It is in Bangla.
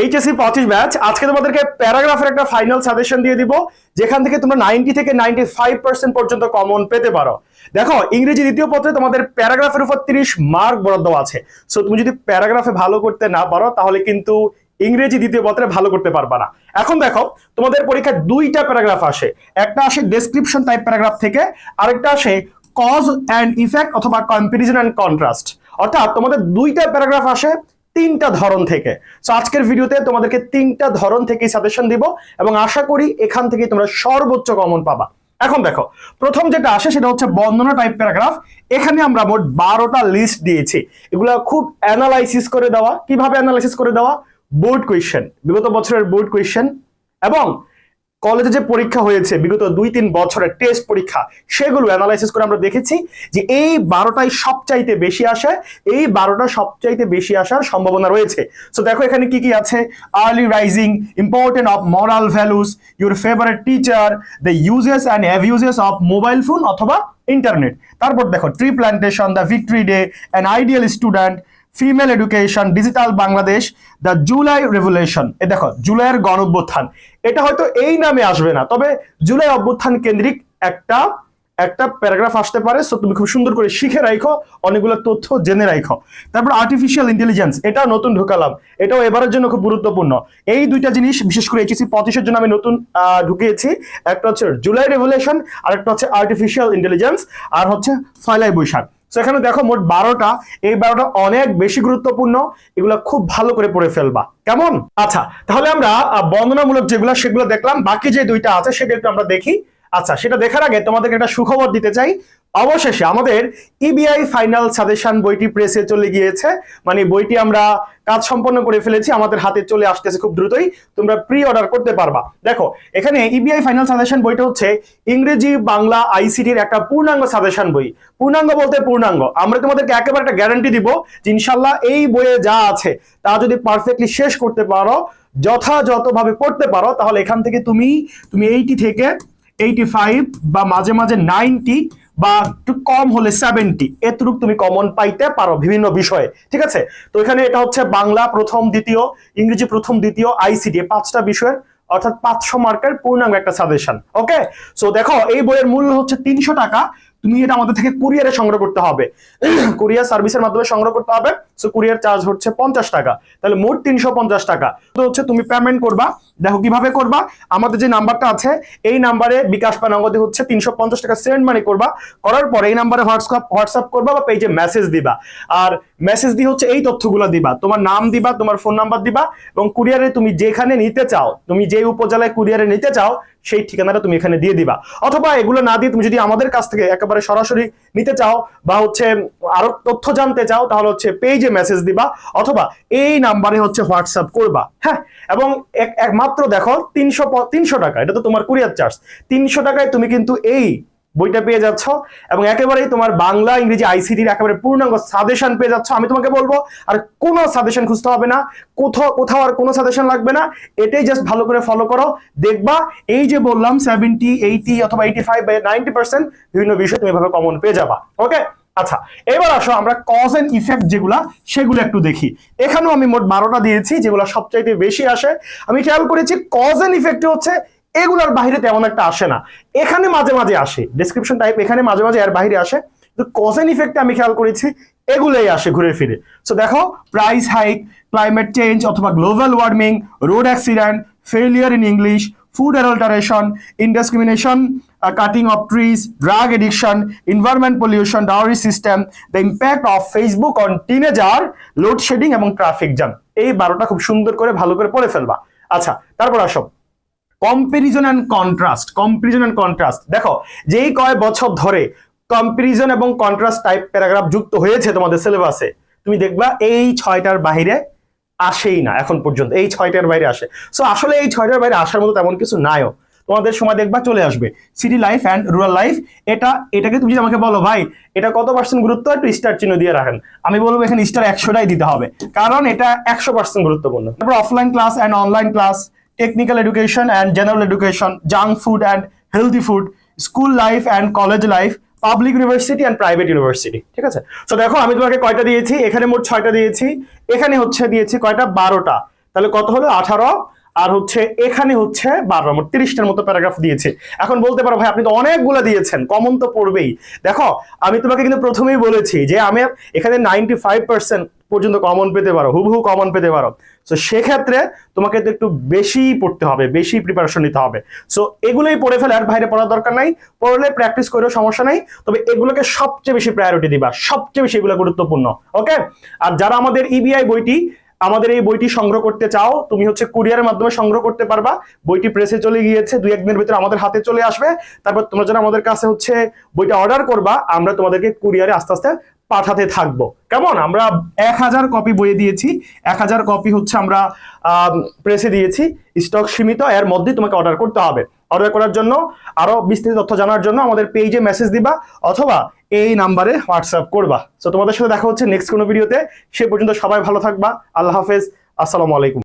এইচএসসি পঁচিশ ব্যাচ আজকে তোমাদেরকে প্যারাগ্রাফের একটা ফাইনাল সাজেশন দিয়ে দিব, যেখান থেকে তোমরা নাইনটি থেকে নাইনটি ফাইভ পার্সেন্ট পর্যন্ত কমন পেতে পারো। দেখো, ইংরেজি দ্বিতীয় পত্রে তোমাদের প্যারাগ্রাফের উপর তিরিশ মার্ক বরাদ্দ আছে। সো তুমি যদি প্যারাগ্রাফে ভালো করতে না পারো, তাহলে কিন্তু ইংরেজি দ্বিতীয় পত্রে ভালো করতে পারবা না। এখন দেখো, তোমাদের পরীক্ষায় দুইটা প্যারাগ্রাফ আসে। একটা আসে ডেসক্রিপশন টাইপ প্যারাগ্রাফ থেকে, আরেকটা আসে কজ অ্যান্ড ইফেক্ট অথবা কম্পারিজন অ্যান্ড কন্ট্রাস্ট অর্থাৎ তোমাদের দুইটা প্যারাগ্রাফ আসে তিনটা ধরন থেকে। তো আজকের ভিডিওতে তোমাদেরকে তিনটা ধরন থেকে সাজেশন দিব এবং আশা করি এখান থেকে তোমরা সর্বোচ্চ কমন পাবা। এখন দেখো, প্রথম যেটা আসে সেটা হচ্ছে বর্ণনা টাইপ প্যারাগ্রাফ এখানে আমরা মোট বারোটা লিস্ট দিয়েছি। এগুলো খুব অ্যানালাইসিস করে দেওয়া। কীভাবে অ্যানালাইসিস করে দেওয়া? বোর্ড কোয়েশ্চেন বিগত বছরের বোর্ড কোয়েশ্চেন এবং কলেজে যে পরীক্ষা হয়েছে, বিগত দুই তিন বছরের টেস্ট পরীক্ষা, সেগুলো অ্যানালাইসিস করে আমরা দেখেছি যে এই বারোটাই সবচাইতে বেশি আসে এই বারোটা সবচাইতে বেশি আসার সম্ভাবনা রয়েছে। সো দেখো এখানে কি কি আছে? Early rising important of moral values your favourite teacher the uses and abuses of mobile phone অথবা ইন্টারনেট তারপর দেখো tree plantation the victory day an ideal student female education digital Bangladesh the July revolution এ দেখো, জুলাইয়ের গণ অভ্যুত্থান। এটা হয়তো এই নামে আসবে না, তবে জুলাই অভ্যুত্থান কেন্দ্রিক একটা একটা প্যারাগ্রাফ আসতে পারে। সো তুমি খুব সুন্দর করে শিখে রাখো অনেকগুলো তথ্য জেনে রাখো তারপর আর্টিফিশিয়াল ইন্টেলিজেন্স এটা নতুন ঢুকালাম। এটাও এবারের জন্য খুব গুরুত্বপূর্ণ। এই দুইটা জিনিস, বিশেষ করে এইচএসি পঁচিশের জন্য আমি নতুন ঢুকিয়েছি। একটা হচ্ছে জুলাই রেভুলেশন আর একটা হচ্ছে আর্টিফিশিয়াল ইন্টেলিজেন্স আর হচ্ছে ফয়লাই বৈশাখ। এখানে দেখো মোট বারোটা। এই বারোটা অনেক বেশি গুরুত্বপূর্ণ। এগুলো খুব ভালো করে পড়ে ফেলবা। কেমন? আচ্ছা তাহলে আমরা বন্দনামূলক যেগুলো, সেগুলো দেখলাম। বাকি যে দুইটা আছে সেটা একটু আমরা দেখি। আচ্ছা সেটা দেখার আগে তোমাদেরকে একটা সুখবর দিতে চাই। অবশেষে আমাদের ইবিআই ফাইনাল সাজেশন বইটি প্রেসে চলে গিয়েছে। মানে বইটি আমরা কাজ সম্পন্ন করে ফেলেছি, আমাদের হাতে চলে আসতেছে খুব দ্রুতই। তোমরা প্রি অর্ডার করতে পারবা। দেখো, এখানে ইবিআই ফাইনাল সাজেশন বইটা হচ্ছে ইংরেজি বাংলা আইসিটির একটা পূর্ণাঙ্গ সাজেশন বই। পূর্ণাঙ্গ বলতে পূর্ণাঙ্গ। আমরা তোমাদেরকে একেবারে একটা গ্যারান্টি দিব যে ইনশাল্লাহ এই বইয়ে যা আছে, তা যদি পারফেক্টলি শেষ করতে পারো, যথাযথভাবে পড়তে পারো, তাহলে এখান থেকে তুমি তুমি এইটি থেকে এইটি ফাইভ বা মাঝে মাঝে নাইনটি বা একটু কম হলে সেভেন্টি এতটুকু তুমি কমন পাইতে পারো বিভিন্ন বিষয়ে, ঠিক আছে? তো এখানে এটা হচ্ছে বাংলা প্রথম দ্বিতীয়, ইংরেজি প্রথম দ্বিতীয় আইসিডি পাঁচটা বিষয়ের, অর্থাৎ পাঁচশো মার্কের পূর্ণাঙ্গ একটা সাজেশন ওকে সো দেখো, এই বইয়ের মূল্য হচ্ছে তিনশো টাকা তুমি এটা আমাদের থেকে কুরিয়ারে সংগ্রহ করতে হবে। কুরিয়ার সার্ভিসের মাধ্যমে সংগ্রহ করতে হবে। সো কুরিয়ার চার্জ হচ্ছে পঞ্চাশ টাকা। তাহলে মোট তিনশো পঞ্চাশ টাকা। তো হচ্ছে তুমি পেমেন্ট করবা। দেখো কীভাবে করবা। আমাদের যে নাম্বারটা আছে, এই নাম্বারে বিকাশ বা নগদে হচ্ছে তিনশো পঞ্চাশ টাকা সেন্ড মানি করবা। করার পরে এই নাম্বারে হোয়াটসঅ্যাপ হোয়াটসঅ্যাপ করবা বা পেজে মেসেজ দিবা। আর মেসেজ দিয়ে হচ্ছে এই তথ্যগুলো দিবা। তোমার নাম দিবা, তোমার ফোন নাম্বার দিবা এবং কুরিয়ারে তুমি যেখানে নিতে চাও, তুমি যে উপজেলায় কুরিয়ারে নিতে চাও সেই ঠিকানাটা তুমি এখানে দিয়ে দিবা। অথবা এগুলো না দিয়ে তুমি যদি আমাদের কাছ থেকে একেবারে সরাসরি নিতে চাও বা হচ্ছে আরও তথ্য জানতে চাও, তাহলে হচ্ছে পেজে মেসেজ দিবা অথবা এই নাম্বারে হচ্ছে হোয়াটসঅ্যাপ করবা হ্যাঁ? এবং এক- একমাত্র দেখো তিনশো তিনশো টাকা, এটা তো তোমার কুরিয়ার চার্জ তিনশো টাকায় তুমি কিন্তু এই বইটা পেয়ে যাচ্ছ এবং একেবারেই তোমার বাংলা, ইংরেজি, আইসিটির একেবারে পূর্ণাঙ্গ সাজেশন পেয়ে যাচ্ছ। আমি তোমাকে বলব, আর কোনো সাজেশন খুঁজতে হবে না। কোথাও কোথাও আর কোনো সাজেশন লাগবে না। এটাই জাস্ট ভালো করে ফলো করো। দেখবা, এই যে বললাম সেভেন্টি এইটি অথবা এইটি ফাইভ বা নাইনটি পার্সেন্ট বিভিন্ন বিষয় তুমি এভাবে কমন পেয়ে যাবা। ওকে আচ্ছা এবার আসো আমরা কজ এন্ড ইফেক্ট যেগুলা, সেগুলো একটু দেখি। এখানেও আমি মোট বারোটা দিয়েছি, যেগুলো সবচাইতে বেশি আসে। আমি খেয়াল করেছি কজ এন্ড ইফেক্ট হচ্ছে এগুলোর বাইরে তেমন একটা আসে না। এখানে মাঝে মাঝে আসে। ডেসক্রিপশন টাইপ এখানে মাঝে মাঝে এর বাইরে আসে। কিন্তু কজ এন্ড ইফেক্টে আমি খেয়াল করেছি এগুলোই আসে ঘুরে ফিরে। সো দেখো প্রাইস হাইক ক্লাইমেট চেঞ্জ অথবা global warming road accident failure in English food uh, cutting of trees, drug addiction, environment pollution, dowry system, the impact of Facebook on teenager, load shedding এবং ট্রাফিক জ্যাম এই বারোটা খুব সুন্দর করে ভালো করে পড়ে ফেলবা। আচ্ছা তারপর আসো। Comparison and contrast comparison and contrast দেখো, যেই কয় বছর ধরে কম্পারিজন এবং কন্ট্রাস্ট টাইপ প্যারাগ্রাফ যুক্ত হয়েছে তোমাদের সিলেবাসে তুমি দেখবা এই ছয়টার বাইরে আসেই না, এখন পর্যন্ত। এই ছয়টার বাইরে আসে। সো আসলে এই ছয়টার বাইরে আসার মতো তেমন কিছু নাইও। তোমাদের সময় দেখবা চলে আসবে। City life and rural life এটা, এটাকে তুমি যদি আমাকে বলো, ভাই, এটা কত পার্সেন্ট গুরুত্ব? একটু স্টার চিহ্ন দিয়ে রাখেন। আমি বলব, এখানে স্টার একশোটাই দিতে হবে। কারণ এটা একশো পার্সেন্ট গুরুত্বপূর্ণ। তারপর offline class and online class technical education and general education junk food and healthy food school life and college life public university and private university ঠিক আছে? তো দেখো, আমি তোমাকে কয়টা দিয়েছি? এখানে মোট ছয়টা দিয়েছি। এখানে হচ্ছে দিয়েছি কয়টা? বারোটা। তাহলে কত হলো? আঠারো। আর হচ্ছে এখানে হচ্ছে বারো। মোট তিরিশটার মতো প্যারাগ্রাফ দিয়েছে। এখন বলতে পারো ভাই, আপনি তো অনেকগুলো দিয়েছেন। কমন তো পড়বেই। দেখো, আমি তোমাকে কিন্তু প্রথমেই বলেছি যে আমি এখানে নাইনটি ফাইভ পার্সেন্ট পর্যন্ত কমন পেতে পারো, হুবহু কমন পেতে পারো। তো সেক্ষেত্রে তোমাকে তো একটু বেশি পড়তে হবে বেশি প্রিপারেশন নিতে হবে। সো এগুলোই পড়ে ফেলে, আর বাইরে পড়ার দরকার নাই। পড়লে প্র্যাকটিস করেও সমস্যা নাই, তবে এগুলোকে সবচেয়ে বেশি প্রায়োরিটি দিবা, সবচেয়ে বেশি এগুলো গুরুত্বপূর্ণ ওকে আর যারা আমাদের ইবিআই বইটি, আমাদের এই বইটি সংগ্রহ করতে চাও, তুমি হচ্ছে কুরিয়ারের মাধ্যমে সংগ্রহ করতে পারবা। বইটি প্রেসে চলে গিয়েছে, দুই একদিনের ভিতরে আমাদের হাতে চলে আসবে। তারপর তোমরা যারা আমাদের কাছে হচ্ছে বইটা অর্ডার করবা, আমরা তোমাদেরকে কুরিয়ারে আস্তে আস্তে পাঠাতে থাকব। কেমন? আমরা এক হাজার কপি বইয়ে দিয়েছি। এক হাজার কপি হচ্ছে আমরা প্রেসে দিয়েছি। স্টক সীমিত, এর মধ্যেই তোমাকে অর্ডার করতে হবে। অর্ডার করার জন্য আরও বিস্তারিত তথ্য জানার জন্য আমাদের পেজে মেসেজ দিবা অথবা এই নাম্বারে হোয়াটসঅ্যাপ করবা। তো তোমাদের সাথে দেখা হচ্ছে নেক্সট কোনো ভিডিওতে সে পর্যন্ত সবাই ভালো থাকবা। আল্লাহ হাফেজ। আসসালামু আলাইকুম।